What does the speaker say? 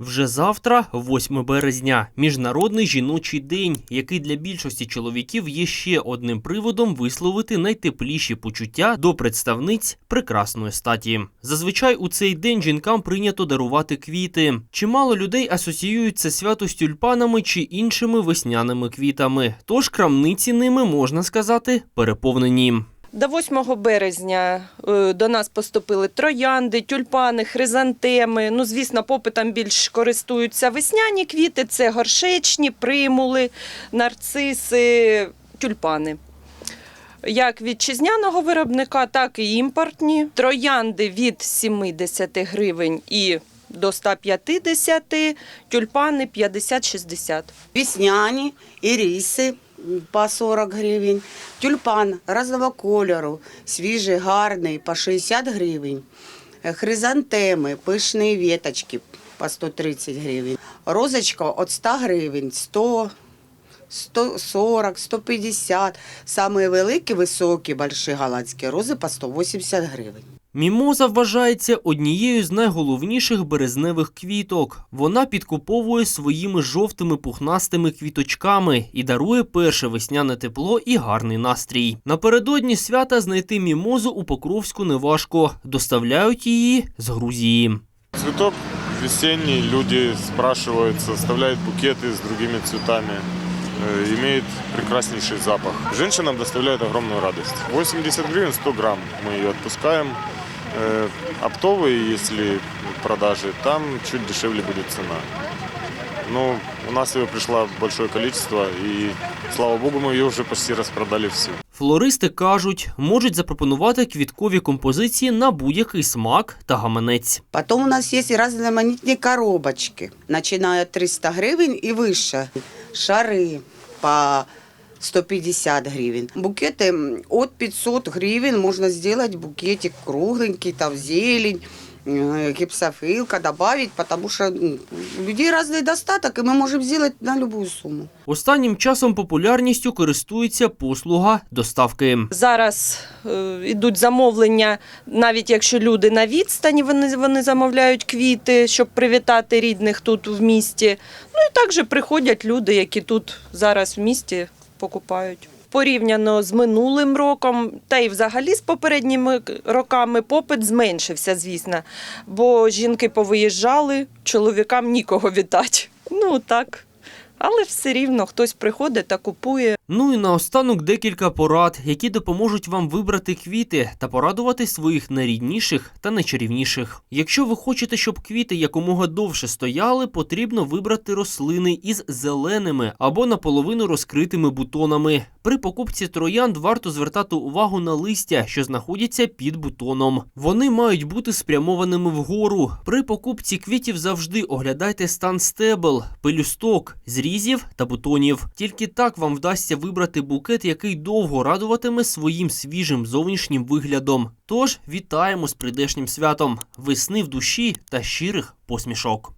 Вже завтра, 8 березня, міжнародний жіночий день, який для більшості чоловіків є ще одним приводом висловити найтепліші почуття до представниць прекрасної статі. Зазвичай у цей день жінкам прийнято дарувати квіти. Чимало людей асоціюють це свято з тюльпанами чи іншими весняними квітами. Тож крамниці ними можна сказати переповнені. До 8 березня е, до нас поступили троянди, тюльпани, хризантеми. Ну, звісно, попитом більш користуються весняні квіти, це горшечні, примули, нарциси, тюльпани. Як вітчизняного виробника, так і імпортні. Троянди від 70 гривень і до 150, тюльпани 50-60. Весняні, іриси м, по 40 гривень, тюльпан разного кольору, свіжий, гарний, по 60 гривень, Е, хризантеми, пишні веточки по 130 гривень, розочка від 100 гривень, 100 140, 150, самые великі, високі, больші голландські рози по 180 гривень. Мімоза вважається однією з найголовніших березневих квіток. Вона підкуповує своїми жовтими пухнастими квіточками і дарує перше весняне тепло і гарний настрій. Напередодні свята знайти мімозу у Покровську неважко. Доставляють її з Грузії. Цветок весенний, люди спрашивают, составляют букеты с другими цветами, э, имеет прекраснейший запах. Женщинам доставляет огромную радость. 80 гривен 100 грамм мы ее отпускаем. Э, Оптовые, если продажи, там чуть дешевле будет цена. Но у нас ее пришло большое количество, и слава богу, мы ее уже почти распродали всю. Флористи кажуть, можуть запропонувати квіткові композиції на будь-який смак та гаманець. Потом у нас есть и разноманітні коробочки, начиная от 300 гривен и выше. Шары по 150 гривен. Букеты м, от 500 гривен можно сделать букетик кругленький, там зелень, э, гипсофилка добавить, потому что м, у людей разный достаток, и мы можем сделать на любую сумму. Останнім часом популярністю користується послуга доставки. Зараз е, йдуть замовлення, навіть якщо люди на відстані, вони, вони замовляють квіти, щоб привітати рідних тут в місті. Ну і також приходять люди, які тут зараз в місті покупають. Порівняно з минулим роком, та й взагалі з попередніми роками попит зменшився, звісно. Бо жінки повиїжджали, чоловікам нікого вітати. Ну так. Але все рівно хтось приходить та купує. Ну і наостанок декілька порад, які допоможуть вам вибрати квіти та порадувати своїх найрідніших та найчарівніших. Якщо ви хочете, щоб квіти якомога довше стояли, потрібно вибрати рослини із зеленими або наполовину розкритими бутонами. При покупці троянд варто звертати увагу на листя, що знаходяться під бутоном. Вони мають бути спрямованими вгору. При покупці квітів завжди оглядайте стан стебел, пелюсток, зрізів та бутонів. Тільки так вам вдасться вибрати букет, який довго радуватиме своїм свіжим зовнішнім виглядом. Тож вітаємо з прийдешнім святом, весни в душі та щирих посмішок.